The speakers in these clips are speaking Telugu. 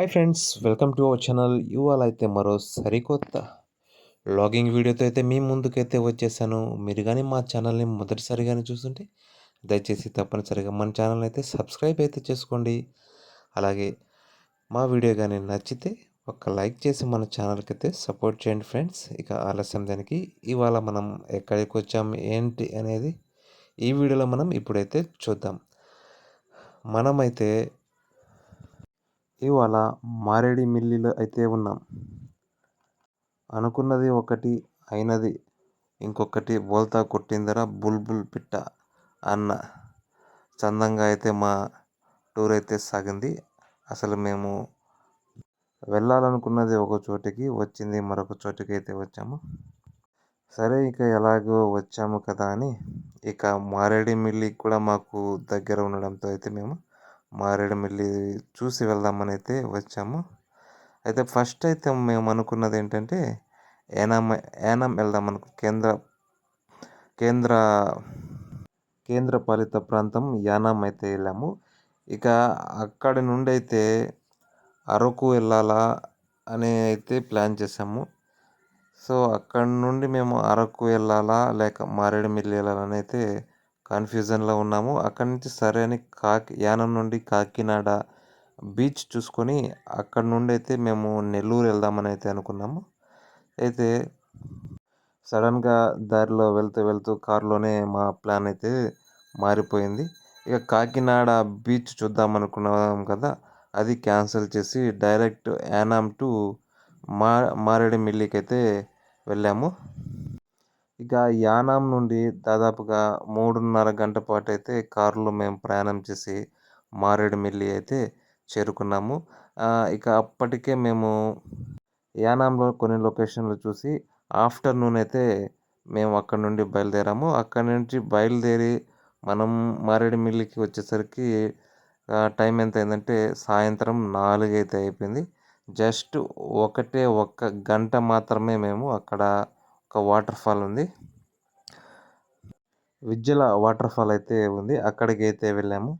Hi friends welcome to our channel ఇవాళ అయితే మరో సరికొత్త లాగింగ్ వీడియోతో అయితే మీ ముందుకైతే వచ్చేసాను. మీరు కానీ మా ఛానల్ని మొదటిసారిగానే చూస్తుంటే దయచేసి తప్పనిసరిగా మన ఛానల్ అయితే సబ్స్క్రైబ్ అయితే చేసుకోండి. అలాగే మా వీడియో కానీ నచ్చితే ఒక లైక్ చేసి మన ఛానల్కి అయితే సపోర్ట్ చేయండి ఫ్రెండ్స్ ఇక ఆలస్యం దానికి ఇవాళ మనం ఎక్కడికి వచ్చాం ఏంటి అనేది ఈ వీడియోలో మనం ఇప్పుడైతే చూద్దాం. మనమైతే ఇవాళ మారేడుమిల్లిలో అయితే ఉన్నాం. అనుకున్నది ఒకటి అయినది. ఇంకొకటి బోల్తా కొట్టిందరా బుల్బుల్ పిట్ట అన్న చందంగా అయితే మా టూర్ అయితే సాగింది. అసలు మేము వెళ్ళాలనుకున్నది ఒక చోటికి వచ్చింది మరొక చోటికి అయితే వచ్చాము. సరే ఇక ఎలాగో వచ్చాము కదా అని ఇక మారేడుమిల్లి కూడా మాకు దగ్గర ఉండడంతో అయితే మేము మారేడుమిల్లి చూసి వెళ్దామని అయితే వచ్చాము. అయితే ఫస్ట్ అయితే మేము అనుకున్నది ఏంటంటే యానాం యానాం వెళ్దాం అనుకు కేంద్ర కేంద్ర కేంద్ర పాలిత ప్రాంతం యానాం అయితే వెళ్ళాము. ఇక అక్కడి నుండి అయితే అరకు వెళ్ళాలా అని అయితే ప్లాన్ చేసాము సో అక్కడి నుండి మేము అరకు వెళ్ళాలా లేక మారేడుమిల్లి వెళ్ళాలని అయితే కన్ఫ్యూజన్లో ఉన్నాము. అక్కడి నుంచి సరే అని కాకి యానం నుండి కాకినాడ బీచ్ చూసుకొని అక్కడ నుండి అయితే మేము నెల్లూరు వెళ్దామని అయితే అనుకున్నాము. అయితే సడన్గా దారిలో వెళ్తూ వెళ్తూ కారులోనే మా ప్లాన్ అయితే మారిపోయింది. ఇక కాకినాడ బీచ్ చూద్దాం అనుకున్నాం కదా అది క్యాన్సిల్ చేసి డైరెక్ట్ యానాం టు మా మారేడుమిల్లికి అయితే వెళ్ళాము. ఇక యానాం నుండి దాదాపుగా మూడున్నర గంట పాటు అయితే కారులో మేము ప్రయాణం చేసి మారేడుమిల్లి అయితే చేరుకున్నాము. ఇక అప్పటికే మేము యానాంలో కొన్ని లొకేషన్లు చూసి ఆఫ్టర్నూన్ అయితే మేము అక్కడ నుండి బయలుదేరాము. అక్కడ నుంచి బయలుదేరి మనం మారేడుమిల్లికి వచ్చేసరికి టైం ఎంత అయిందంటే సాయంత్రం నాలుగు అయితే అయిపోయింది. జస్ట్ ఒకటే ఒక్క గంట మాత్రమే మేము అక్కడ ఒక వాటర్ ఫాల్ ఉంది. విజ్జల వాటర్ ఫాల్ అయితే ఉంది. అక్కడికి అయితే వెళ్ళాము.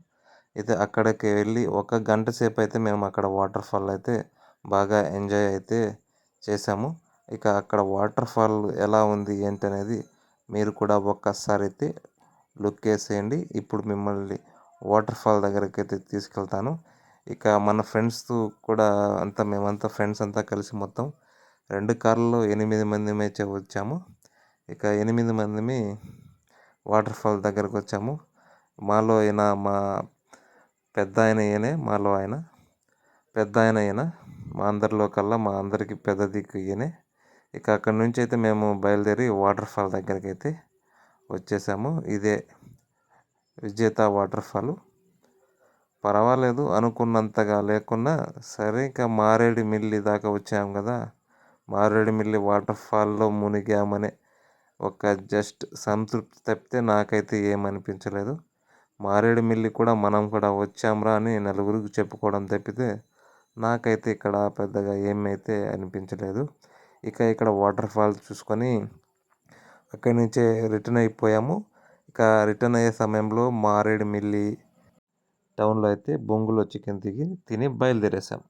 అయితే అక్కడికి వెళ్ళి ఒక గంట సేపు అయితే మేము అక్కడ వాటర్ ఫాల్ అయితే బాగా ఎంజాయ్ అయితే చేసాము. ఇక అక్కడ వాటర్ ఫాల్ ఎలా ఉంది ఏంటి అనేది మీరు కూడా ఒక్కసారి అయితే లుక్ వేసేయండి ఇప్పుడు మిమ్మల్ని వాటర్ ఫాల్ దగ్గరికి అయితే తీసుకెళ్తాను. ఇక మన ఫ్రెండ్స్ కూడా అంతా మేమంతా ఫ్రెండ్స్ అంతా కలిసి మొత్తం రెండు కార్లలో ఎనిమిది మంది వచ్చాము. ఇక ఎనిమిది మందిమి వాటర్ ఫాల్ దగ్గరకు వచ్చాము. మాలో ఆయన మా పెద్ద ఆయన ఈయనే మాలో ఆయన. పెద్ద ఆయన ఈయన మా అందరిలో కల్లా మా అందరికి పెద్ద దిక్కు ఈయనే. ఇక అక్కడి నుంచి అయితే మేము బయలుదేరి వాటర్ ఫాల్ దగ్గరికి అయితే వచ్చేసాము. ఇదే విజేత వాటర్ ఫాల్ పర్వాలేదు అనుకున్నంతగా లేకున్నా సరే ఇక మారేడుమిల్లి దాకా వచ్చాము కదా. మారేడుమిల్లి వాటర్ఫాల్లో మునిగామనే ఒక జస్ట్ సంతృప్తి తప్పితే నాకైతే ఏమనిపించలేదు. మారేడుమిల్లి కూడా మనం కూడా వచ్చాంరా అని నలుగురికి చెప్పుకోవడం తప్పితే నాకైతే ఇక్కడ పెద్దగా ఏమైతే అనిపించలేదు. ఇక ఇక్కడ వాటర్ఫాల్ చూసుకొని అక్కడి నుంచే రిటర్న్ అయిపోయాము. ఇక రిటర్న్ అయ్యే సమయంలో మారేడుమిల్లి టౌన్లో అయితే బొంగులో చికెన్ దిగి తిని బయలుదేరేసాం